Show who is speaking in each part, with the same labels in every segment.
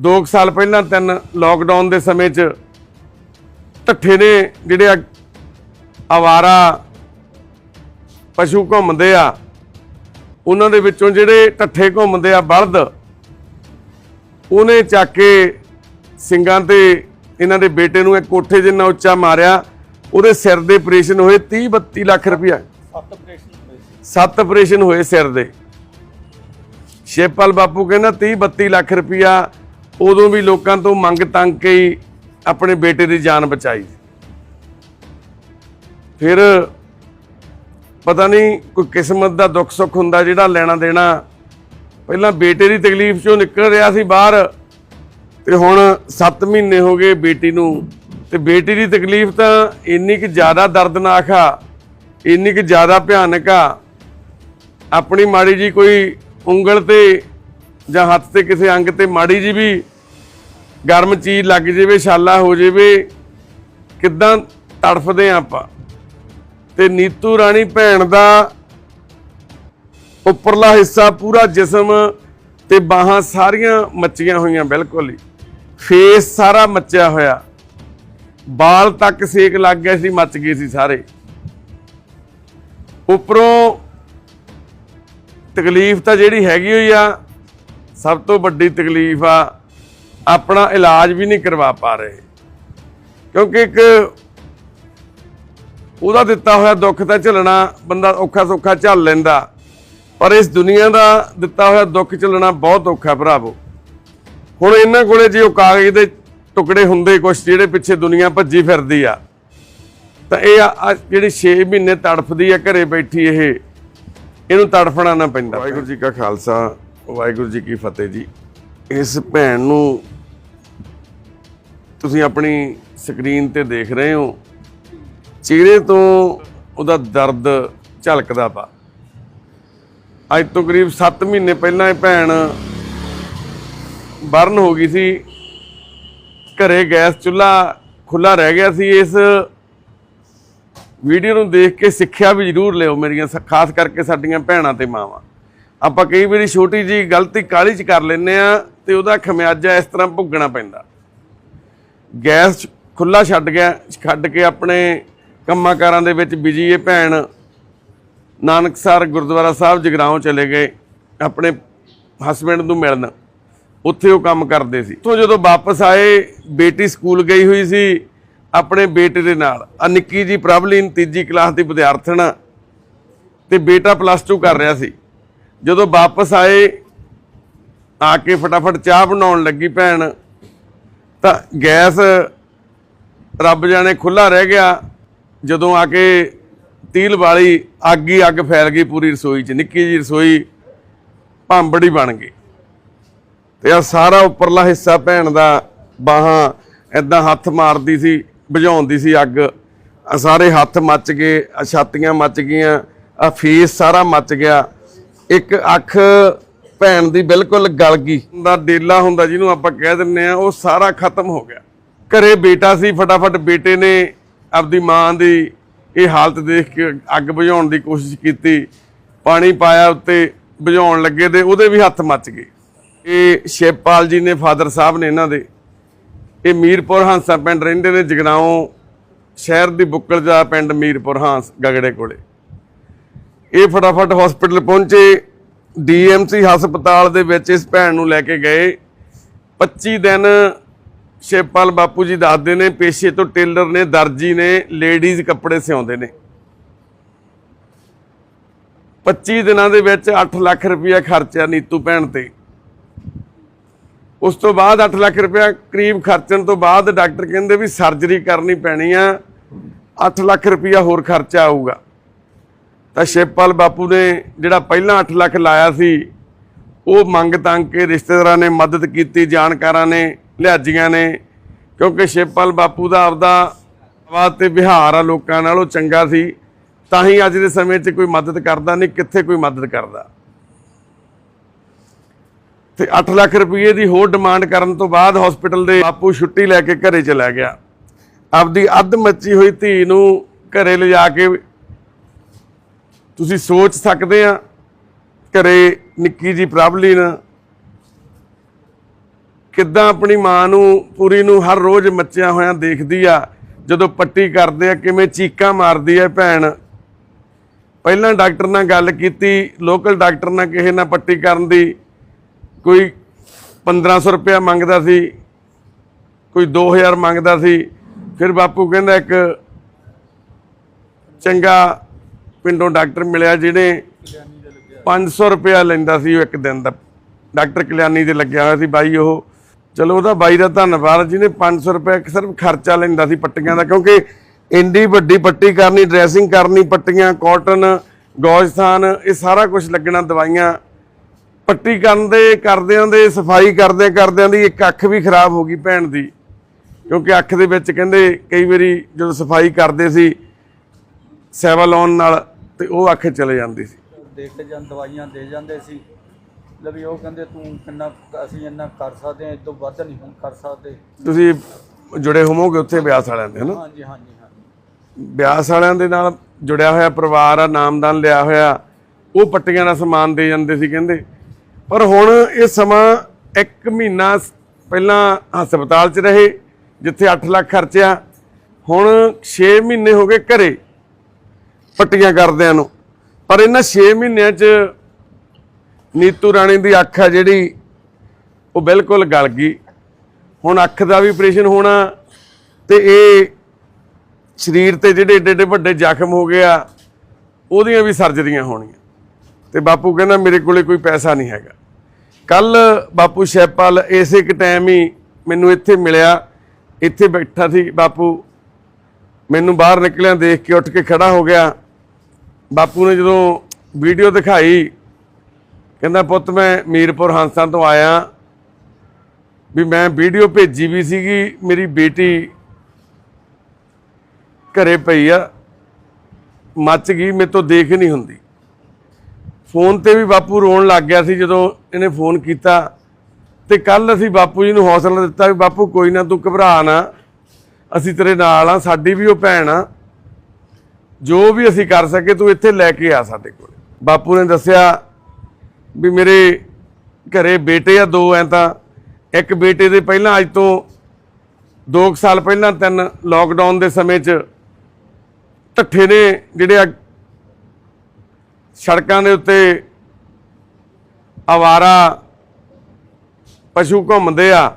Speaker 1: 2 ਸਾਲ ਪਹਿਲਾਂ ਤਿੰਨ ਲੋਕਡਾਊਨ ਦੇ ਸਮੇਂ 'ਚ ਢੱਠੇ ਨੇ ਜਿਹੜੇ ਆ- ਆਵਾਰਾ ਪਸ਼ੂ ਘੁੰਮਦੇ ਆ ਉਹਨਾਂ ਦੇ ਵਿੱਚੋਂ ਜਿਹੜੇ ਢੱਠੇ ਘੁੰਮਦੇ ਆ ਬਲਦ ਉਹਨੇ ਚੱਕ ਕੇ ਸਿੰਘਾਂ ਤੇ ਇਹਨਾਂ ਦੇ ਬੇਟੇ ਨੂੰ ਇੱਕ ਕੋਠੇ ਜਿੰਨਾ ਉੱਚਾ ਮਾਰਿਆ ਉਹਦੇ ਸਿਰ ਦੇ ਆਪਰੇਸ਼ਨ ਹੋਏ 30 32 ਲੱਖ ਰੁਪਇਆ।
Speaker 2: ਸੱਤ ਆਪਰੇਸ਼ਨ ਹੋਏ ਸੀ।
Speaker 1: ਸੱਤ ਆਪਰੇਸ਼ਨ ਹੋਏ ਸਿਰ ਦੇ। ਸ਼ੇਪਾਲ ਬਾਪੂ ਕਹਿੰਦਾ 30 32 ਲੱਖ ਰੁਪਇਆ ਉਦੋਂ ਵੀ ਲੋਕਾਂ ਤੋਂ ਮੰਗ ਤੰਗ ਕੇ ਹੀ ਆਪਣੇ ਬੇਟੇ ਦੀ ਜਾਨ ਬਚਾਈ। ਫਿਰ ਪਤਾ ਨਹੀਂ ਕੋਈ ਕਿਸਮਤ ਦਾ ਦੁੱਖ ਸੁੱਖ ਹੁੰਦਾ ਜਿਹੜਾ ਲੈਣਾ ਦੇਣਾ। ਪਹਿਲਾਂ ਬੇਟੇ ਦੀ ਤਕਲੀਫ ਚੋਂ ਨਿਕਲ ਰਿਹਾ ਸੀ ਬਾਹਰ ਤੇ ਹੁਣ 7 ਮਹੀਨੇ ਹੋ ਗਏ ਬੇਟੀ ਨੂੰ ਤੇ ਬੇਟੀ ਦੀ ਤਕਲੀਫ ਤਾਂ ਇੰਨੀ ਕਿ ਜ਼ਿਆਦਾ ਦਰਦਨਾਕ ਆ, ਇੰਨੀ ਕਿ ਜ਼ਿਆਦਾ ਭਿਆਨਕ ਆ। ਆਪਣੀ ਮਾੜੀ ਜੀ ਕੋਈ ਉਂਗਲ ਤੇ ਜਾਂ ਹੱਥ ਤੇ ਕਿਸੇ ਅੰਗ ਤੇ ਮਾੜੀ ਜੀ ਵੀ ਗਰਮ ਚੀਜ਼ ਲੱਗ ਜਾਵੇ, ਛਾਲਾ ਹੋ ਜਾਵੇ, ਕਿੱਦਾਂ ਤੜਫਦੇ ਆ ਆਪਾਂ? ਤੇ ਨੀਤੂ ਰਾਣੀ ਭੈਣ ਦਾ ਉੱਪਰਲਾ ਹਿੱਸਾ ਪੂਰਾ ਜਿਸਮ ਤੇ ਬਾਹਾਂ ਸਾਰੀਆਂ ਮੱਚੀਆਂ ਹੋਈਆਂ ਬਿਲਕੁਲ ਹੀ। ਫੇਸ ਸਾਰਾ ਮੱਚਿਆ ਹੋਇਆ। ਬਾਲ ਤੱਕ ਸੇਕ ਲੱਗ ਗਿਆ ਸੀ, ਮੱਚ ਗਏ ਸੀ ਸਾਰੇ। ਉੱਪਰੋਂ ਤਕਲੀਫ ਤਾਂ ਜਿਹੜੀ ਹੈਗੀ ਹੋਈ ਆ ਸਭ ਤੋਂ ਵੱਡੀ ਤਕਲੀਫ ਆ, ਆਪਣਾ ਇਲਾਜ ਵੀ ਨਹੀਂ ਕਰਵਾ ਪਾ ਰਹੇ। ਕਿਉਂਕਿ ਇੱਕ ਉਹਦਾ ਦਿੱਤਾ ਹੋਇਆ ਦੁੱਖ ਤਾਂ ਝੱਲਣਾ, ਬੰਦਾ ਔਖਾ ਸੌਖਾ ਝੱਲ ਲੈਂਦਾ, ਪਰ ਇਸ ਦੁਨੀਆ ਦਾ ਦਿੱਤਾ ਹੋਇਆ ਦੁੱਖ ਝੱਲਣਾ ਬਹੁਤ ਔਖਾ ਭਰਾਵੋ। ਹੁਣ ਇਹਨਾਂ ਕੋਲੇ ਜੇ ਉਹ ਕਾਗਜ਼ ਦੇ ਟੁਕੜੇ ਹੁੰਦੇ ਕੁਛ ਜਿਹੜੇ ਪਿੱਛੇ ਦੁਨੀਆ ਭੱਜੀ ਫਿਰਦੀ ਆ, ਤਾਂ ਇਹ ਜਿਹੜੀ 6 ਮਹੀਨੇ ਤੜਫਦੀ ਆ ਘਰੇ ਬੈਠੀ ਇਹ, ਇਹਨੂੰ ਤੜਫਣਾ ਨਾ ਪੈਂਦਾ। ਵਾਹਿਗੁਰੂ ਜੀ ਕਾ ਖਾਲਸਾ ਵਾਹਿਗੁਰੂ ਜੀ ਕੀ ਫਤਿਹ ਜੀ। ਇਸ ਭੈਣ ਨੂੰ ਤੁਸੀਂ ਆਪਣੀ ਸਕਰੀਨ ਤੇ ਦੇਖ ਰਹੇ ਹੋ। ਚਿਹਰੇ ਤੋਂ ਉਹਦਾ ਦਰਦ ਝਲਕਦਾ ਪਾ ਅੱਜ ਤੋਂ ਕਰੀਬ 7 ਮਹੀਨੇ ਪਹਿਲਾਂ ਇਹ ਭੈਣ ਬਰਨ ਹੋ ਗਈ ਸੀ। ਘਰੇ ਗੈਸ ਚੁੱਲ੍ਹਾ ਖੁੱਲਾ ਰਹਿ ਗਿਆ ਸੀ। ਇਸ ਵੀਡੀਓ ਨੂੰ ਦੇਖ ਕੇ ਸਿੱਖਿਆ ਵੀ ਜ਼ਰੂਰ ਲਿਓ ਮੇਰੀਆਂ ਸ- ਖਾਸ ਕਰਕੇ ਸਾਡੀਆਂ ਭੈਣਾਂ ਤੇ ਮਾਵਾਂ। ਆਪਾਂ ਕਈ ਵਾਰੀ ਛੋਟੀ ਜੀ ਗਲਤੀ ਕਾਲੀ ਚ ਕਰ ਲੈਂਦੇ ਆ ਤੇ ਉਹਦਾ ਖਮਿਆਜਾ ਇਸ ਤਰ੍ਹਾਂ ਭੁਗਣਾ ਪੈਂਦਾ। ਗੈਸ ਖੁੱਲਾ ਛੱਡ ਗਿਆ, ਛੱਡ ਕੇ ਆਪਣੇ ਕੰਮਾਂ ਕਾਰਾਂ ਦੇ ਵਿੱਚ ਬਿਜ਼ੀ ਇਹ ਭੈਣ ਨਾਨਕਸਰ ਗੁਰਦੁਆਰਾ ਸਾਹਿਬ ਜਗਰਾਉਂ ਚਲੇ ਗਏ, ਆਪਣੇ ਹਸਬੰਡ ਨੂੰ ਮਿਲਣ। ਉੱਥੇ ਉਹ ਕੰਮ ਕਰਦੇ ਸੀ। ਤੋਂ ਜਦੋਂ ਵਾਪਸ ਆਏ, ਬੇਟੀ ਸਕੂਲ ਗਈ ਹੋਈ ਸੀ, ਆਪਣੇ ਬੇਟੇ ਦੇ ਨਾਲ। ਆ ਨਿੱਕੀ ਜੀ ਪ੍ਰਭਲੀਨ ਤੀਜੀ ਕਲਾਸ ਦੀ ਵਿਦਿਆਰਥਣ ਆ ਤੇ ਬੇਟਾ ਪਲੱਸ 2 ਕਰ ਰਿਹਾ ਸੀ। ਜਦੋਂ ਵਾਪਸ ਆਏ, ਆ ਕੇ ਫਟਾਫਟ ਚਾਹ ਬਣਾਉਣ ਲੱਗੀ ਭੈਣ। ਤਾਂ ਗੈਸ ਰੱਬ ਜਾਣੇ ਖੁੱਲਾ ਰਹਿ ਗਿਆ। ਜਦੋਂ ਆ ਕੇ ਤੀਲ ਵਾਲੀ ਅੱਗ ਹੀ ਅੱਗ ਫੈਲ ਗਈ ਪੂਰੀ ਰਸੋਈ 'ਚ, ਨਿੱਕੀ ਜੀ ਰਸੋਈ, ਭਾਂਬੜੀ ਬਣ ਗਈ। ਤੇ ਆ ਸਾਰਾ ਉੱਪਰਲਾ ਹਿੱਸਾ ਭੈਣ ਦਾ ਬਾਹਾਂ ਐਦਾਂ ਹੱਥ ਮਾਰਦੀ ਸੀ ਬੁਝਾਉਂਦੀ ਸੀ ਅੱਗ। ਆ ਸਾਰੇ ਹੱਥ ਮੱਚ ਗਏ ਆ ਛਾਤੀਆਂ ਮੱਚ ਗਈਆਂ ਆ ਫੇਸ ਸਾਰਾ ਮੱਚ ਗਿਆ। ਇੱਕ ਅੱਖ ਭੈਣ ਦੀ ਬਿਲਕੁਲ ਗਲ ਗਈ। ਦਾ ਡੇਲਾ ਹੁੰਦਾ ਜਿਹਨੂੰ ਆਪਾਂ ਕਹਿ ਦਿੰਨੇ ਆ, ਉਹ ਸਾਰਾ ਖਤਮ ਹੋ ਗਿਆ। ਘਰੇ ਬੇਟਾ ਸੀ, ਫਟਾਫਟ ਬੇਟੇ ਨੇ ਆਪਦੀ ਮਾਂ ਦੀ ਇਹ ਹਾਲਤ ਦੇਖ ਕੇ ਅੱਗ ਬੁਝਾਉਣ ਦੀ ਕੋਸ਼ਿਸ਼ ਕੀਤੀ। ਪਾਣੀ ਪਾਇਆ ਉੱਤੇ, ਬੁਝਾਉਣ ਲੱਗੇ ਤੇ ਉਹਦੇ ਵੀ ਹੱਥ ਮੱਚ ਗਏ। ਇਹ ਸ਼ਿਵਪਾਲ ਜੀ ਨੇ, ਫਾਦਰ ਸਾਹਿਬ ਨੇ ਇਹਨਾਂ ਦੇ। ਇਹ ਮੀਰਪੁਰ ਹਾਂਸਾ ਪਿੰਡ ਰਹਿੰਦੇ ਨੇ, ਜਗਰਾਉਂ ਸ਼ਹਿਰ ਦੀ ਬੁੱਕਲ ਦਾ ਪਿੰਡ ਮੀਰਪੁਰ ਹਾਂਸ, ਗਗੜੇ ਕੋਲੇ। ਇਹ ਫਟਾਫਟ ਹਸਪੀਟਲ ਪਹੁੰਚੇ। ਡੀਐਮਸੀ ਹਸਪਤਾਲ ਦੇ ਵਿੱਚ ਇਸ ਭੈਣ ਨੂੰ ਲੈ ਕੇ ਗਏ। 25 ਦਿਨ ਸ਼ਿਵਪਾਲ ਬਾਪੂ ਜੀ ਦੱਸਦੇ ਨੇ, ਪੇਸ਼ੇ ਤੋਂ ਟੇਲਰ ਨੇ, ਦਰਜੀ ਨੇ ਲੇਡੀਜ਼ ਕੱਪੜੇ ਸਿਉਂਦੇ ਨੇ। 25 ਦਿਨਾਂ ਦੇ ਵਿੱਚ 8 ਲੱਖ ਰੁਪਇਆ ਖਰਚਿਆ ਨੀਤੂ ਭੈਣ ਤੇ। ਉਸ ਤੋਂ ਬਾਅਦ 8 ਲੱਖ ਰੁਪਇਆ ਕਰੀਬ ਖਰਚਣ ਤੋਂ ਬਾਅਦ ਡਾਕਟਰ ਕਹਿੰਦੇ ਵੀ ਸਰਜਰੀ ਕਰਨੀ ਪੈਣੀ ਆ। 8 ਲੱਖ ਰੁਪਇਆ ਹੋਰ ਖਰਚਾ ਆਊਗਾ। ਤਾਂ ਸ਼ਿਵਪਾਲ ਬਾਪੂ ਨੇ ਜਿਹੜਾ ਪਹਿਲਾਂ 8 ਲੱਖ ਲਾਇਆ ਸੀ, ਉਹ ਮੰਗ ਤੰਗ ਕੇ ਰਿਸ਼ਤੇਦਾਰਾਂ ਨੇ ਮਦਦ ਕੀਤੀ, ਜਾਣਕਾਰਾਂ ਨੇ ਲਿਹਾਜੀਆਂ ਨੇ, ਕਿਉਂਕਿ ਸ਼ਿਵਪਾਲ ਬਾਪੂ ਦਾ ਆਪਦਾ ਆਵਾਜ਼ ਤੇ ਵਿਹਾਰ ਆ ਲੋਕਾਂ ਨਾਲ, ਉਹ ਚੰਗਾ ਸੀ। ਤਾਂ ਹੀ ਅੱਜ ਦੇ ਸਮੇਂ 'ਚ ਕੋਈ ਮਦਦ ਕਰਦਾ, ਨਹੀਂ ਕਿੱਥੇ ਕੋਈ ਮਦਦ ਕਰਦਾ। ਤੇ 8 ਲੱਖ ਰੁਪਏ ਦੀ ਹੋਰ ਡਿਮਾਂਡ ਕਰਨ ਤੋਂ ਬਾਅਦ ਹਸਪੀਟਲ ਦੇ ਬਾਪੂ ਛੁੱਟੀ ਲੈ ਕੇ ਘਰੇ ਚਲਾ ਗਿਆ। ਆਪਦੀ ਅੱਧ ਮੱਚੀ ਹੋਈ ਧੀ ਨੂੰ ਘਰੇ ਲਿਜਾ ਕੇ ਤੁਸੀਂ ਸੋਚ ਸਕਦੇ ਆ ਘਰੇ ਨਿੱਕੀ ਜੀ ਪ੍ਰਭਲੀਨ ਕਿੱਦਾਂ ਆਪਣੀ ਮਾਂ ਨੂੰ, ਪੂਰੀ ਨੂੰ ਹਰ ਰੋਜ਼ ਮੱਚਿਆ ਹੋਇਆ ਦੇਖਦੀ ਆ, ਜਦੋਂ ਪੱਟੀ ਕਰਦੇ ਆ, ਕਿਵੇਂ ਚੀਕਾਂ ਮਾਰਦੀ ਆ ਭੈਣ। ਪਹਿਲਾਂ ਡਾਕਟਰ ਨਾਲ ਗੱਲ ਕੀਤੀ, ਲੋਕਲ ਡਾਕਟਰ ਨਾਲ ਕਿਸੇ ਨਾਲ ਪੱਟੀ ਕਰਨ ਦੀ, ਕੋਈ 1500 ਰੁਪਇਆ ਮੰਗਦਾ ਸੀ, ਕੋਈ 2000 ਮੰਗਦਾ ਸੀ, ਫਿਰ ਬਾਪੂ ਕਹਿੰਦਾ ਇੱਕ ਚੰਗਾ ਪਿੰਡੋਂ ਡਾਕਟਰ ਮਿਲਿਆ ਜਿਹਨੇ 500 ਰੁਪਇਆ ਲੈਂਦਾ ਸੀ ਉਹ ਇੱਕ ਦਿਨ ਦਾ। ਡਾਕਟਰ ਕਲਿਆਣੀ ਦੇ ਲੱਗਿਆ ਹੋਇਆ ਸੀ ਬਾਈ ਉਹ। ਚਲੋ ਉਹਦਾ ਬਾਈ ਦਾ ਧੰਨਵਾਦ, ਜਿਹਨੇ 500 ਰੁਪਏ ਸਿਰਫ ਖਰਚਾ ਲੈਂਦਾ ਸੀ ਪੱਟੀਆਂ ਦਾ, ਕਿਉਂਕਿ ਇੰਨੀ ਵੱਡੀ ਪੱਟੀ ਕਰਨੀ, ਡਰੈਸਿੰਗ ਕਰਨੀ, ਪੱਟੀਆਂ, ਕਾਟਨ ਗੌਜਥਾਨ ਇਹ ਸਾਰਾ ਕੁਝ ਲੱਗਣਾ ਦਵਾਈਆਂ। ਪੱਟੀ ਕਰਨ ਦੇ ਕਰਦਿਆਂ ਦੇ, ਸਫ਼ਾਈ ਕਰਦਿਆਂ ਕਰਦਿਆਂ ਦੀ ਇੱਕ ਅੱਖ ਵੀ ਖਰਾਬ ਹੋ ਗਈ ਭੈਣ ਦੀ। ਕਿਉਂਕਿ ਅੱਖ ਦੇ ਵਿੱਚ ਕਹਿੰਦੇ ਕਈ ਵਾਰੀ ਜਦੋਂ ਸਫ਼ਾਈ ਕਰਦੇ ਸੀ ਸੈਵਾਲੋਨ ਨਾਲ ਤੇ ਉਹ ਅੱਖ ਚਲੇ ਜਾਂਦੀ ਸੀ।
Speaker 2: ਦੇ ਕੇ ਜਾਂ ਦਵਾਈਆਂ ਦੇ ਜਾਂਦੇ ਸੀ। ਲੈ ਵੀ ਉਹ ਕਹਿੰਦੇ ਤੂੰ ਕਿੰਨਾ ਅਸੀਂ ਇੰਨਾ ਕਰ ਸਕਦੇ ਹਾਂ ਇਸ ਤੋਂ ਵੱਧ ਨਹੀਂ ਹੁਣ ਕਰ ਸਕਦੇ।
Speaker 1: ਤੁਸੀਂ ਜੁੜੇ ਹੋਵੋਗੇ ਉੱਥੇ ਬਿਆਸ ਵਾਲਿਆਂ ਦੇ ਹਨਾ?
Speaker 2: ਹਾਂਜੀ ਹਾਂਜੀ ਹਾਂਜੀ।
Speaker 1: ਬਿਆਸ ਵਾਲਿਆਂ ਦੇ ਨਾਲ ਜੁੜਿਆ ਹੋਇਆ ਪਰਿਵਾਰ ਆ ਨਾਮਦਾਨ ਲਿਆ ਹੋਇਆ ਉਹ ਪੱਟੀਆਂ ਦਾ ਸਮਾਨ ਦੇ ਜਾਂਦੇ ਸੀ ਕਹਿੰਦੇ। ਪਰ ਹੁਣ ਇਹ ਸਮਾਂ 1 ਮਹੀਨਾ ਪਹਿਲਾਂ ਹਸਪਤਾਲ 'ਚ ਰਹੇ ਜਿੱਥੇ 8 ਲੱਖ ਖਰਚਿਆ। ਹੁਣ 6 ਮਹੀਨੇ ਹੋ ਗਏ ਘਰੇ। ਪੱਟੀਆਂ ਕਰਦਿਆਂ ਨੂੰ। ਪਰ ਇਹਨਾਂ 6 ਮਹੀਨਿਆਂ 'ਚ ਨੀਤੂ ਰਾਣੀ ਦੀ ਅੱਖ ਆ ਜਿਹੜੀ, ਉਹ ਬਿਲਕੁਲ ਗਲ ਗਈ। ਹੁਣ ਅੱਖ ਦਾ ਵੀ ਆਪਰੇਸ਼ਨ ਹੋਣਾ ਤੇ ਇਹ ਸਰੀਰ ਤੇ ਜਿਹੜੇ ਏਡੇ ਏਡੇ ਵੱਡੇ ਜ਼ਖਮ ਹੋ ਗਿਆ ਉਹਦੀਆਂ ਵੀ ਸਰਜਰੀਆਂ ਹੋਣੀਆਂ। ਤੇ ਬਾਪੂ ਕਹਿੰਦਾ ਮੇਰੇ ਕੋਲੇ ਕੋਈ ਪੈਸਾ ਨਹੀਂ ਹੈਗਾ। ਕੱਲ ਬਾਪੂ ਸ਼ੈਪਾਲ ਇਸੇ ਇੱਕ ਟਾਈਮ ਹੀ ਮੈਨੂੰ ਇੱਥੇ ਮਿਲਿਆ। ਇੱਥੇ ਬੈਠਾ ਸੀ ਬਾਪੂ। ਮੈਨੂੰ ਬਾਹਰ ਨਿਕਲਿਆ ਦੇਖ ਕੇ ਉੱਠ ਕੇ ਖੜਾ ਹੋ ਗਿਆ। ਬਾਪੂ ਨੇ ਜਦੋਂ ਵੀਡੀਓ ਦਿਖਾਈ, ਕਹਿੰਦਾ, ਪੁੱਤ, ਮੈਂ ਮੀਰਪੁਰ ਹੰਸਾਂ ਤੋਂ ਆਇਆ ਵੀ ਮੈਂ ਵੀਡੀਓ ਭੇਜੀ ਵੀ ਸੀਗੀ, ਮੇਰੀ ਬੇਟੀ ਘਰੇ ਪਈ ਆ, ਮੱਚ ਗਈ, ਮੇਰੇ ਤੋਂ ਦੇਖ ਨਹੀਂ ਹੁੰਦੀ। ਫੋਨ ਤੇ ਵੀ ਬਾਪੂ ਰੋਣ ਲੱਗ ਗਿਆ ਸੀ ਜਦੋਂ ਇਹਨੇ ਫੋਨ ਕੀਤਾ ਤੇ ਕੱਲ ਅਸੀਂ ਬਾਪੂ ਜੀ ਨੂੰ ਹੌਸਲਾ ਦਿੱਤਾ ਵੀ, ਬਾਪੂ, ਕੋਈ ਨਾ, ਤੂੰ ਘਬਰਾ ਨਾ, ਅਸੀਂ ਤੇਰੇ ਨਾਲ ਆ ਸਾਡੀ ਵੀ ਉਹ ਭੈਣ ਆ ਜੋ ਵੀ ਅਸੀਂ ਕਰ ਸਕੇ ਤੂੰ ਇੱਥੇ ਲੈ ਕੇ ਆ ਸਾਡੇ ਕੋਲ। ਬਾਪੂ ਨੇ ਦੱਸਿਆ ਵੀ ਮੇਰੇ ਘਰੇ ਬੇਟੇ ਆ ਦੋ, ਐ ਤਾਂ ਇੱਕ ਬੇਟੇ ਦੇ ਪਹਿਲਾਂ ਅੱਜ ਤੋਂ 2 ਸਾਲ ਪਹਿਲਾਂ ਤਿੰਨ ਲੋਕਡਾਊਨ ਦੇ ਸਮੇਂ 'ਚ ਢੱਠੇ ਨੇ ਜਿਹੜੇ ਆ ਸੜਕਾਂ ਦੇ ਉੱਤੇ ਆਵਾਰਾ ਪਸ਼ੂ ਘੁੰਮਦੇ ਆ,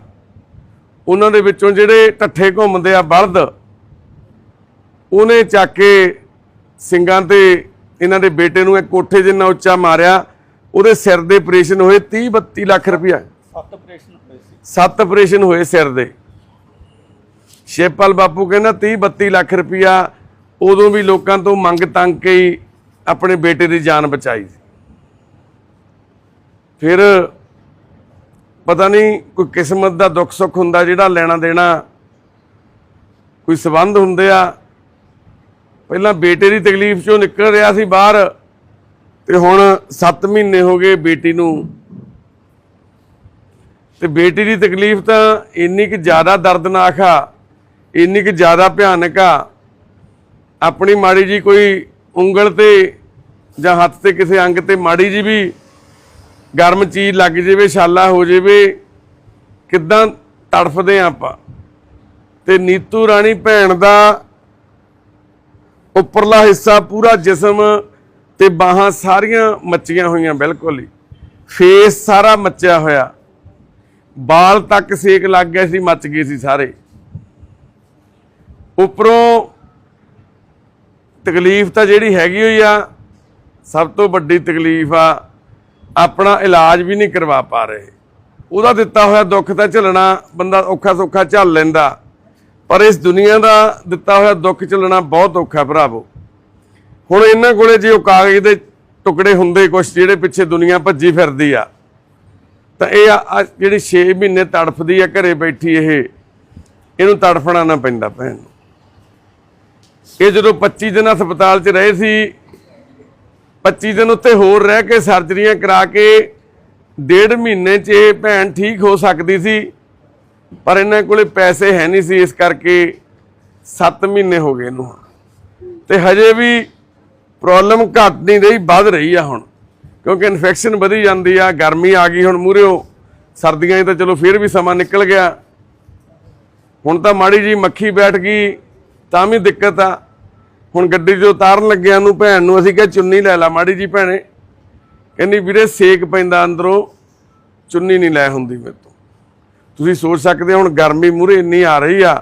Speaker 1: ਉਹਨਾਂ ਦੇ ਵਿੱਚੋਂ ਜਿਹੜੇ ਢੱਠੇ ਘੁੰਮਦੇ ਆ ਬਲਦ, ਉਹਨੇ ਚੱਕ ਕੇ ਸਿੰਘਾਂ ਤੇ ਇਹਨਾਂ ਦੇ ਬੇਟੇ ਨੂੰ ਇੱਕ ਕੋਠੇ ਜਿੰਨਾ ਉੱਚਾ ਮਾਰਿਆ ਉਹਦੇ ਸਿਰ ਦੇ ਆਪਰੇਸ਼ਨ ਹੋਏ 30 32 ਲੱਖ ਰੁਪਇਆ।
Speaker 2: ਸੱਤ ਆਪਰੇਸ਼ਨ ਹੋਏ ਸੀ।
Speaker 1: ਸੱਤ ਆਪਰੇਸ਼ਨ ਹੋਏ ਸਿਰ ਦੇ। ਸ਼ੇਪਲ ਬਾਪੂ ਕਹਿੰਦਾ 30 32 ਲੱਖ ਰੁਪਇਆ ਉਦੋਂ ਵੀ ਲੋਕਾਂ ਤੋਂ ਮੰਗ ਤੰਗ ਕੇ ਹੀ ਆਪਣੇ ਬੇਟੇ ਦੀ ਜਾਨ ਬਚਾਈ। ਫਿਰ ਪਤਾ ਨਹੀਂ ਕੋਈ ਕਿਸਮਤ ਦਾ ਦੁੱਖ ਸੁੱਖ ਹੁੰਦਾ ਜਿਹੜਾ ਲੈਣਾ ਦੇਣਾ ਕੋਈ ਸਬੰਧ ਹੁੰਦੇ ਆ ਪਹਿਲਾਂ ਬੇਟੇ ਦੀ ਤਕਲੀਫ ਚੋਂ ਨਿਕਲ ਰਿਹਾ ਸੀ ਬਾਹਰ ਤੇ ਹੁਣ 7 ਮਹੀਨੇ ਹੋ ਗਏ ਬੇਟੀ ਨੂੰ। ਤੇ ਬੇਟੀ ਦੀ ਤਕਲੀਫ ਤਾਂ ਇੰਨੀ ਕਿ ਜ਼ਿਆਦਾ ਦਰਦਨਾਕ ਆ, ਇੰਨੀ ਕਿ ਜ਼ਿਆਦਾ ਭਿਆਨਕ ਆ। ਆਪਣੀ ਮਾੜੀ ਜੀ ਕੋਈ ਉਂਗਲ ਤੇ ਜਾਂ ਹੱਥ ਤੇ ਕਿਸੇ ਅੰਗ ਤੇ ਮਾੜੀ ਜੀ ਵੀ ਗਰਮ ਚੀਜ਼ ਲੱਗ ਜਾਵੇ, ਛਾਲਾ ਹੋ ਜਾਵੇ, ਕਿੱਦਾਂ ਤੜਫਦੇ ਆ ਆਪਾਂ। ਤੇ ਨੀਤੂ ਰਾਣੀ ਭੈਣ ਦਾ ਉੱਪਰਲਾ ਹਿੱਸਾ ਪੂਰਾ ਜਿਸਮ ਤੇ ਬਾਹਾਂ ਸਾਰੀਆਂ ਮੱਚੀਆਂ ਹੋਈਆਂ ਬਿਲਕੁਲ ਹੀ। ਫੇਸ ਸਾਰਾ ਮੱਚਿਆ ਹੋਇਆ। ਬਾਲ ਤੱਕ ਸੇਕ ਲੱਗ ਗਿਆ ਸੀ, ਮੱਚ ਗਏ ਸੀ ਸਾਰੇ। ਉੱਪਰੋਂ ਤਕਲੀਫ ਤਾਂ ਜਿਹੜੀ ਹੈਗੀ ਹੋਈ ਆ, ਸਭ ਤੋਂ ਵੱਡੀ ਤਕਲੀਫ ਆ, ਆਪਣਾ ਇਲਾਜ ਵੀ ਨਹੀਂ ਕਰਵਾ ਪਾ ਰਹੇ। ਉਹਦਾ ਦਿੱਤਾ ਹੋਇਆ ਦੁੱਖ ਤਾਂ ਝੱਲਣਾ, ਬੰਦਾ ਔਖਾ ਸੌਖਾ ਝੱਲ ਲੈਂਦਾ। ਪਰ ਇਸ ਦੁਨੀਆ ਦਾ ਦਿੱਤਾ ਹੋਇਆ ਦੁੱਖ ਝੱਲਣਾ ਬਹੁਤ ਔਖਾ ਭਰਾਵੋ। ਹੁਣ ਇਹਨਾਂ ਕੋਲੇ ਜੇ ਉਹ ਕਾਗਜ਼ ਦੇ ਟੁਕੜੇ ਹੁੰਦੇ ਕੁਛ ਜਿਹੜੇ ਪਿੱਛੇ ਦੁਨੀਆ ਭੱਜੀ ਫਿਰਦੀ ਆ, ਤਾਂ ਇਹ ਜਿਹੜੀ 6 ਮਹੀਨੇ ਤੜਫਦੀ ਆ ਘਰੇ ਬੈਠੀ ਇਹ, ਇਹਨੂੰ ਤੜਫਣਾ ਨਾ ਪੈਂਦਾ ਭੈਣ ਨੂੰ। ਇਹ ਜਦੋਂ 25 ਦਿਨ ਹਸਪਤਾਲ 'ਚ ਰਹੇ ਸੀ 25 ਦਿਨ ਉੱਤੇ ਹੋਰ ਰਹਿ ਕੇ ਸਰਜਰੀਆਂ ਕਰਾ ਕੇ, ਡੇਢ ਮਹੀਨੇ 'ਚ ਇਹ ਭੈਣ ਠੀਕ ਹੋ ਸਕਦੀ ਸੀ ਪਰ ਇਹਨਾਂ ਕੋਲੇ ਪੈਸੇ ਹੈ ਨਹੀਂ ਸੀ, ਇਸ ਕਰਕੇ 7 ਮਹੀਨੇ ਹੋ ਗਏ ਇਹਨੂੰ। ਤੇ ਹਜੇ ਵੀ ਪ੍ਰੋਬਲਮ ਘਟ ਨਹੀਂ ਰਹੀ, ਵੱਧ ਰਹੀ ਆ ਹੁਣ। ਕਿਉਂਕਿ ਇਨਫੈਕਸ਼ਨ ਵਧੀ ਜਾਂਦੀ ਆ, ਗਰਮੀ ਆ ਗਈ ਹੁਣ ਮੂਹਰਿਓ ਸਰਦੀਆਂ 'ਚ ਤਾਂ ਚਲੋ ਫਿਰ ਵੀ ਸਮਾਂ ਨਿਕਲ ਗਿਆ। ਹੁਣ ਤਾਂ ਮਾੜੀ ਜੀ ਮੱਖੀ ਬੈਠ ਗਈ, ਤਾਂ ਵੀ ਦਿੱਕਤ ਆ। ਹੁਣ ਗੱਡੀ 'ਚੋਂ ਉਤਾਰਨ ਲੱਗਿਆ ਨੂੰ ਭੈਣ ਨੂੰ ਅਸੀਂ ਕਿਹਾ, ਚੁੰਨੀ ਲੈ ਲਾ ਮਾੜੀ ਜੀ ਭੈਣੇ। ਕਹਿੰਦੀ, ਵੀਰੇ ਸੇਕ ਪੈਂਦਾ ਅੰਦਰੋਂ, ਚੁੰਨੀ ਨਹੀਂ ਲੈ ਹੁੰਦੀ ਮੇਰੇ ਤੋਂ। ਤੁਸੀਂ ਸੋਚ ਸਕਦੇ ਹੋ ਹੁਣ ਗਰਮੀ ਮੂਰੇ ਇੰਨੀ ਆ ਰਹੀ ਆ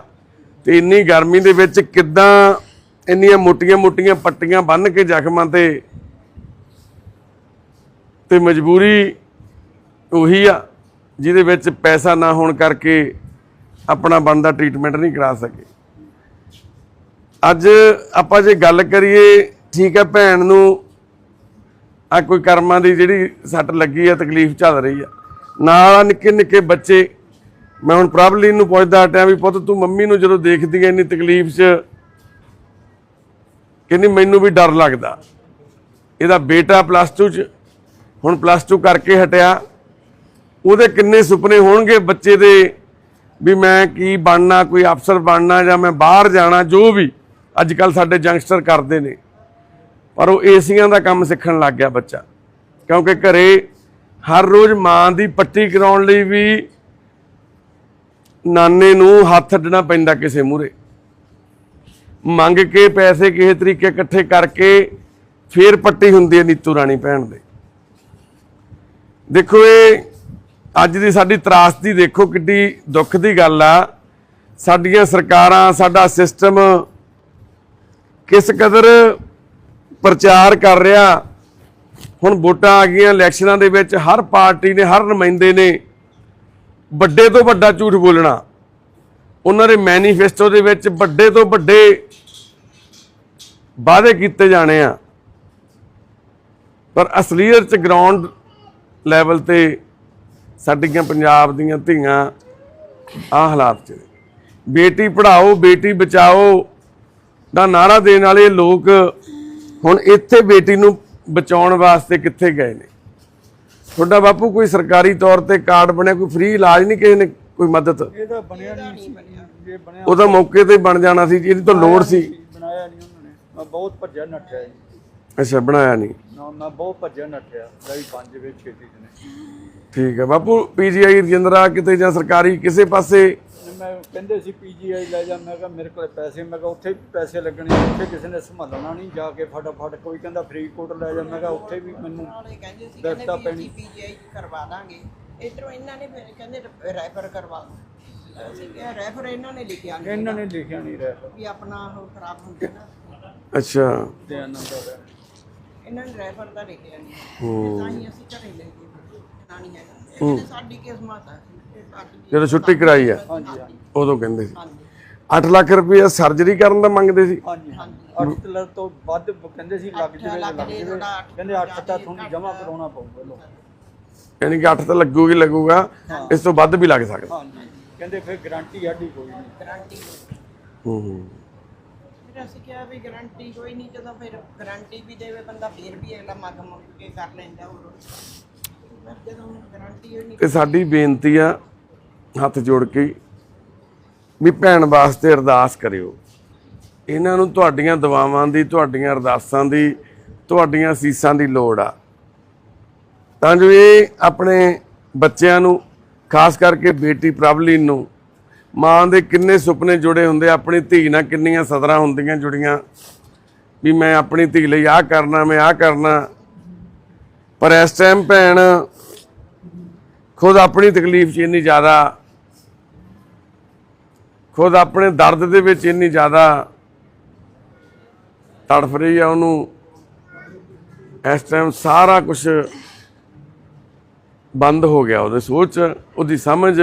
Speaker 1: ਤੇ ਇੰਨੀ ਗਰਮੀ ਦੇ ਵਿੱਚ ਕਿੱਦਾਂ ਇੰਨੀਆਂ ਮੋਟੀਆਂ-ਮੋਟੀਆਂ ਪੱਟੀਆਂ ਬੰਨ੍ਹ ਕੇ ਜ਼ਖਮਾਂ ਤੇ ਤੇ ਮਜਬੂਰੀ ਉਹੀ ਆ, ਜਿਹਦੇ ਵਿੱਚ ਪੈਸਾ ਨਾ ਹੋਣ ਕਰਕੇ ਆਪਣਾ ਬਣਦਾ ਟ੍ਰੀਟਮੈਂਟ ਨਹੀਂ ਕਰਾ ਸਕੇ। ਅੱਜ ਆਪਾਂ ਜੇ ਗੱਲ ਕਰੀਏ, ਠੀਕ ਹੈ ਭੈਣ ਨੂੰ, ਆ ਕੋਈ ਕਰਮਾਂ ਦੀ ਜਿਹੜੀ ਸੱਟ ਲੱਗੀ ਆ, ਤਕਲੀਫ ਚੱਲ ਰਹੀ ਆ। ਨਾਲ ਨਿੱਕੇ ਨਿੱਕੇ ਬੱਚੇ ਮੈਂ ਹੁਣ ਪ੍ਰਭਲੀਨ ਨੂੰ ਪੁੱਛਦਾ, ਹਟਿਆ ਵੀ ਪੁੱਤ, ਤੂੰ ਮੰਮੀ ਨੂੰ ਜਦੋਂ ਦੇਖਦੀ ਐ ਇੰਨੀ ਤਕਲੀਫ 'ਚ, ਕਹਿੰਦੀ ਮੈਨੂੰ ਵੀ ਡਰ ਲੱਗਦਾ। ਇਹਦਾ ਬੇਟਾ ਪਲੱਸ 2 'ਚ, ਹੁਣ ਪਲੱਸ 2 ਕਰਕੇ ਹਟਿਆ। ਉਹਦੇ ਕਿੰਨੇ ਸੁਪਨੇ ਹੋਣਗੇ ਬੱਚੇ ਦੇ, ਵੀ ਮੈਂ ਕੀ ਬਣਨਾ, ਕੋਈ ਅਫਸਰ ਬਣਨਾ ਜਾਂ ਮੈਂ ਬਾਹਰ ਜਾਣਾ, ਜੋ ਵੀ ਅੱਜ ਕੱਲ ਸਾਡੇ ਜੰਗਸਟਰ ਕਰਦੇ ਨੇ। ਪਰ ਉਹ ਏਸੀਆਂ ਦਾ ਕੰਮ ਸਿੱਖਣ ਲੱਗ ਗਿਆ ਬੱਚਾ। ਕਿਉਂਕਿ ਘਰੇ ਹਰ ਰੋਜ਼ ਮਾਂ ਦੀ ਪੱਟੀ ਕਰਾਉਣ ਲਈ ਵੀ ਨਾਨੇ ਨੂੰ ਹੱਥ ਅੱਡਣਾ ਪੈਂਦਾ ਕਿਸੇ ਮੂਰੇ ਮੰਗ ਕੇ ਪੈਸੇ ਕਿਸੇ ਤਰੀਕੇ ਇਕੱਠੇ ਕਰਕੇ ਫੇਰ ਪੱਟੀ ਹੁੰਦੀ ਹੈ ਨੀਤੂ ਰਾਣੀ ਭੈਣ ਦੇ। ਦੇਖੋ ਇਹ ਅੱਜ ਦੀ ਸਾਡੀ ਤਰਾਸਦੀ ਦੇਖੋ ਕਿੱਡੀ ਦੁੱਖ ਦੀ ਗੱਲ ਆ। ਸਾਡੀਆਂ ਸਰਕਾਰਾਂ, ਸਾਡਾ ਸਿਸਟਮ ਕਿਸ ਕਦਰ ਪ੍ਰਚਾਰ ਕਰ ਰਿਹਾ। ਹੁਣ ਵੋਟਾਂ ਆ ਗਈਆਂ, ਇਲੈਕਸ਼ਨਾਂ ਦੇ ਵਿੱਚ ਹਰ ਪਾਰਟੀ ਨੇ, ਹਰ ਨੁਮਾਇੰਦੇ ਨੇ ਵੱਡੇ ਤੋਂ ਵੱਡਾ ਝੂਠ ਬੋਲਣਾ। ਉਹਨਾਂ ਦੇ ਮੈਨੀਫੈਸਟੋ ਦੇ ਵਿੱਚ ਵੱਡੇ ਤੋਂ ਵੱਡੇ ਵਾਅਦੇ ਕੀਤੇ ਜਾਣੇ ਆ। ਪਰ ਅਸਲੀਅਤ ਚ ਗਰਾਊਂਡ ਲੈਵਲ ਤੇ ਸਾਡੀਆਂ ਪੰਜਾਬ ਦੀਆਂ ਧੀਆਂ ਆ ਹਾਲਾਤ ਚ ਬੇਟੀ ਪੜ੍ਹਾਓ, ਬੇਟੀ ਬਚਾਓ ਦਾ ਨਾਰਾ ਦੇਣ ਵਾਲੇ ਲੋਕ ਹੁਣ ਇੱਥੇ ਬੇਟੀ ਨੂੰ ਬਚਾਉਣ ਵਾਸਤੇ ਕਿੱਥੇ ਗਏ ਨੇ? ਤੁਹਾਡਾ ਬਾਪੂ ਕੋਈ ਸਰਕਾਰੀ ਤੌਰ ਤੇ ਕਾਰਡ ਬਣਿਆ ਕੋਈ ਫ੍ਰੀ ਇਲਾਜ ਨਹੀਂ ਕਿਸੇ ਨੇ ਕੋਈ ਮਦਦ?
Speaker 2: ਇਹਦਾ ਬਣਿਆ ਨਹੀਂ ਸੀ। ਬਣਿਆ
Speaker 1: ਉਹਦਾ ਮੌਕੇ ਤੇ ਬਣ ਜਾਣਾ ਸੀ ਜਿਹਦੀ ਤੋਂ ਲੋੜ ਸੀ।
Speaker 2: ਬਣਾਇਆ ਨਹੀਂ ਉਹਨਾਂ ਨੇ। ਮੈਂ ਬਹੁਤ ਭੱਜਿਆ ਨੱਠਿਆ ਜੀ।
Speaker 1: ਅੱਛਾ ਬਣਾਇਆ ਨਹੀਂ।
Speaker 2: ਨਾ ਮੈਂ ਬਹੁਤ ਭੱਜਿਆ ਨੱਠਿਆ। ਲਈ ਪੰਜ ਵੇ ਛੇਤੀ ਜਨੇ
Speaker 1: ਠੀਕ ਹੈ ਬਾਪੂ ਪੀਜੀਆਈ ਰਜਿੰਦਰਾ ਕਿਤੇ ਜਾਂ ਸਰਕਾਰੀ ਕਿਸੇ ਪਾਸੇ
Speaker 2: ਮੈਂ ਕਹਿੰਦੇ ਸੀ ਪੀਜੀਆਈ ਲੈ ਜਾ ਮੈਂ ਕਿਹਾ ਮੇਰੇ ਕੋਲ ਪੈਸੇ ਮੈਂ ਕਿਹਾ ਉੱਥੇ ਵੀ ਪੈਸੇ ਲੱਗਣੇ ਉੱਥੇ ਕਿਸੇ ਨੇ ਸੰਭਾਲਣਾ ਨਹੀਂ ਜਾ ਕੇ ਫਟਾਫਟ ਕੋਈ ਕਹਿੰਦਾ ਫਰੀਦਕੋਟ ਲੈ ਜਾ ਮੈਂ ਕਿਹਾ ਉੱਥੇ ਵੀ ਮੈਨੂੰ
Speaker 3: ਨਾਲੇ ਕਹਿੰਦੇ ਸੀ
Speaker 2: ਦਸਤਾ
Speaker 3: ਕਹਿੰਦੇ
Speaker 2: ਪੈਣੀ।
Speaker 3: ਪੀਜੀਆਈ ਕਰਵਾ ਦਾਂਗੇ। ਇਧਰੋਂ ਇਹਨਾਂ ਨੇ ਫਿਰ ਕਹਿੰਦੇ ਰੈਫਰ ਕਰਵਾ ਲਓ ਅਸੀਂ ਕਿਹਾ ਰੈਫਰ ਇਹਨਾਂ ਨੇ ਲਿਖਿਆ ਨਹੀਂ
Speaker 2: ਇਹਨਾਂ ਨੇ ਲਿਖਿਆ ਨਹੀਂ ਰਿਹਾ
Speaker 3: ਵੀ ਆਪਣਾ ਉਹ ਖਰਾਬ ਹੁੰਦਾ ਨਾ।
Speaker 1: ਅੱਛਾ।
Speaker 2: ਤੇ ਆਨੰਦ ਦਾ।
Speaker 3: ਇਹਨਾਂ ਨੇ ਰੈਫਰ ਦਾ ਲਿਖਿਆ ਨਹੀਂ।
Speaker 1: ਹੂੰ।
Speaker 3: ਤਾਂ ਹੀ ਅਸੀਂ ਘਰੇ ਲੈ ਗਏ। ਨਾ ਨਹੀਂ ਕਹਿੰਦੇ ਸਾਡੀ ਕਿਸਮਤ ਹੈ
Speaker 1: ਜਦੋਂ ਛੁੱਟੀ ਕਰਾਈ ਆ
Speaker 2: ਹਾਂਜੀ ਹਾਂਜੀ।
Speaker 1: ਉਦੋਂ ਕਹਿੰਦੇ ਸੀ।
Speaker 3: ਹਾਂਜੀ।
Speaker 1: 8 ਲੱਖ ਰੁਪਏ ਸਰਜਰੀ ਕਰਨ ਦਾ ਮੰਗਦੇ ਸੀ।
Speaker 2: ਹਾਂਜੀ ਅੱਠ ਲੱਖ ਤੋਂ ਵੱਧ ਕਹਿੰਦੇ ਸੀ ਲੱਗ ਜਵੇ ਲੱਗ ਜਵੇ। ਕਹਿੰਦੇ ਅੱਠ ਤਾਂ ਤੁਹਾਨੂੰ ਜਮ੍ਹਾਂ ਕਰਾਉਣਾ ਪਊਗਾ ਲੋ
Speaker 1: ਯਾਨੀ ਕਿ 8 ਤਾਂ ਲੱਗੂਗੀ ਲੱਗੂਗਾ। ਇਸ ਤੋਂ ਵੱਧ ਵੀ ਲੱਗ ਸਕਦਾ।
Speaker 2: ਹਾਂਜੀ। ਕਹਿੰਦੇ ਫਿਰ ਗਾਰੰਟੀ ਸਾਡੀ ਕੋਈ ਨਹੀਂ।
Speaker 3: ਗਾਰੰਟੀ
Speaker 1: ਹੂੰ ਹੂੰ।
Speaker 3: ਫਿਰ ਅਸੀਂ ਕਿਹਾ ਵੀ ਗਾਰੰਟੀ ਕੋਈ ਨਹੀਂ ਜਦੋਂ ਫਿਰ ਗਾਰੰਟੀ ਵੀ ਦੇਵੇ ਬੰਦਾ ਫਿਰ ਵੀ ਅਗਲਾ ਮੰਗ ਮੰਗ ਕੇ ਕਰ ਲੈਂਦਾ ਹੋਰ।
Speaker 1: ਤੇ ਸਾਡੀ ਬੇਨਤੀ ਆ ਹੱਥ ਜੋੜ ਕੇ ਵੀ ਭੈਣ ਵਾਸਤੇ ਅਰਦਾਸ ਕਰਿਓ। ਇਹਨਾਂ ਨੂੰ ਤੁਹਾਡੀਆਂ ਦੁਆਵਾਂ ਦੀ, ਤੁਹਾਡੀਆਂ ਅਰਦਾਸਾਂ ਦੀ, ਤੁਹਾਡੀਆਂ ਸੀਸਾਂ ਦੀ ਲੋੜ ਆ। ਤਾਂ ਜੋ ਇਹ ਆਪਣੇ ਬੱਚਿਆਂ ਨੂੰ, ਖਾਸ ਕਰਕੇ ਬੇਟੀ ਪ੍ਰਭਲੀਨ ਨੂੰ, ਮਾਂ ਦੇ ਕਿੰਨੇ ਸੁਪਨੇ ਜੁੜੇ ਹੁੰਦੇ ਆਪਣੀ ਧੀ ਨਾਲ ਕਿੰਨੀਆਂ ਸਦਰਾਂ ਹੁੰਦੀਆਂ ਜੁੜੀਆਂ, ਵੀ ਮੈਂ ਆਪਣੀ ਧੀ ਲਈ ਆਹ ਕਰਨਾ, ਮੈਂ ਆਹ ਕਰਨਾ। ਪਰ ਇਸ ਟਾਈਮ ਭੈਣ ਖੁਦ ਆਪਣੀ ਤਕਲੀਫ 'ਚ ਇੰਨੀ ਜ਼ਿਆਦਾ ਖੁਦ ਆਪਣੇ ਦਰਦ ਦੇ ਵਿੱਚ ਇੰਨੀ ਜ਼ਿਆਦਾ ਤੜਫ ਰਹੀ ਆ ਉਹਨੂੰ। ਇਸ ਟਾਈਮ ਸਾਰਾ ਕੁਝ ਬੰਦ ਹੋ ਗਿਆ ਉਹਦੇ ਸੋਚ, ਉਹਦੀ ਸਮਝ।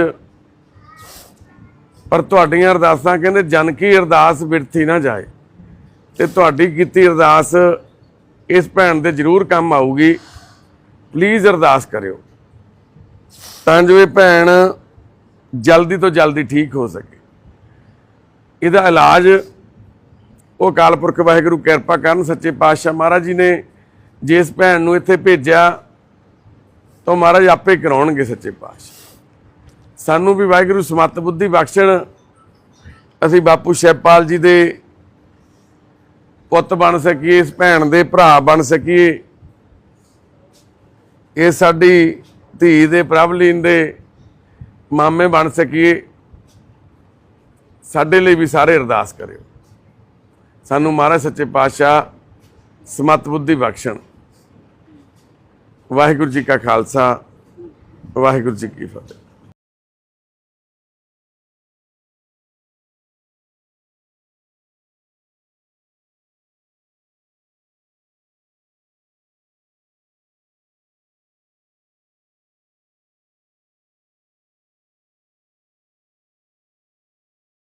Speaker 1: ਪਰ ਤੁਹਾਡੀਆਂ ਅਰਦਾਸਾਂ ਕਹਿੰਦੇ ਜਨ ਕੀ ਅਰਦਾਸ ਬਿਰਥੀ ਨਾ ਜਾਏ। ਤੇ ਤੁਹਾਡੀ ਕੀਤੀ ਅਰਦਾਸ ਇਸ ਭੈਣ ਦੇ ਜ਼ਰੂਰ ਕੰਮ ਆਊਗੀ। ਪਲੀਜ਼ ਅਰਦਾਸ ਕਰਿਓ। ਤਾਂ ਜੋ ਇਹ ਭੈਣ ਜਲਦੀ ਤੋਂ ਜਲਦੀ ਠੀਕ ਹੋ ਸਕੇ। ਇਹਦਾ ਇਲਾਜ ਉਹ ਅਕਾਲ ਪੁਰਖ ਵਾਹਿਗੁਰੂ ਕਿਰਪਾ ਕਰਨ, ਸੱਚੇ ਪਾਤਸ਼ਾਹ ਮਹਾਰਾਜ ਜੀ ਨੇ ਜਿਸ ਭੈਣ ਨੂੰ ਇੱਥੇ ਭੇਜਿਆ, ਤਾਂ ਮਹਾਰਾਜ ਆਪੇ ਕਰਾਉਣਗੇ ਸੱਚੇ ਪਾਤਸ਼ਾਹ। ਸਾਨੂੰ ਵੀ ਵਾਹਿਗੁਰੂ ਸਮਤ ਬੁੱਧੀ ਬਖਸ਼ਣ। ਅਸੀਂ ਬਾਪੂ ਸ਼ੈਪਾਲ ਜੀ ਦੇ ਪੁੱਤ ਬਣ ਸਕੀਏ, ਇਸ ਭੈਣ ਦੇ ਭਰਾ ਬਣ ਸਕੀਏ। ਇਹ ਸਾਡੀ ਧੀ ਦੇ ਪ੍ਰਭਲੀਨ ਦੇ ਮਾਮੇ ਬਣ ਸਕੀਏ। ਸਾਡੇ ਲਈ ਵੀ ਸਾਰੇ ਅਰਦਾਸ ਕਰਿਓ। ਸਾਨੂੰ ਮਹਾਰਾਜ ਸੱਚੇ ਪਾਤਸ਼ਾਹ ਸਮਤ ਬੁੱਧੀ ਬਖਸ਼ਣ। ਵਾਹਿਗੁਰੂ ਜੀ ਕਾ ਖਾਲਸਾ, ਵਾਹਿਗੁਰੂ ਜੀ ਕੀ ਫਤਿਹ।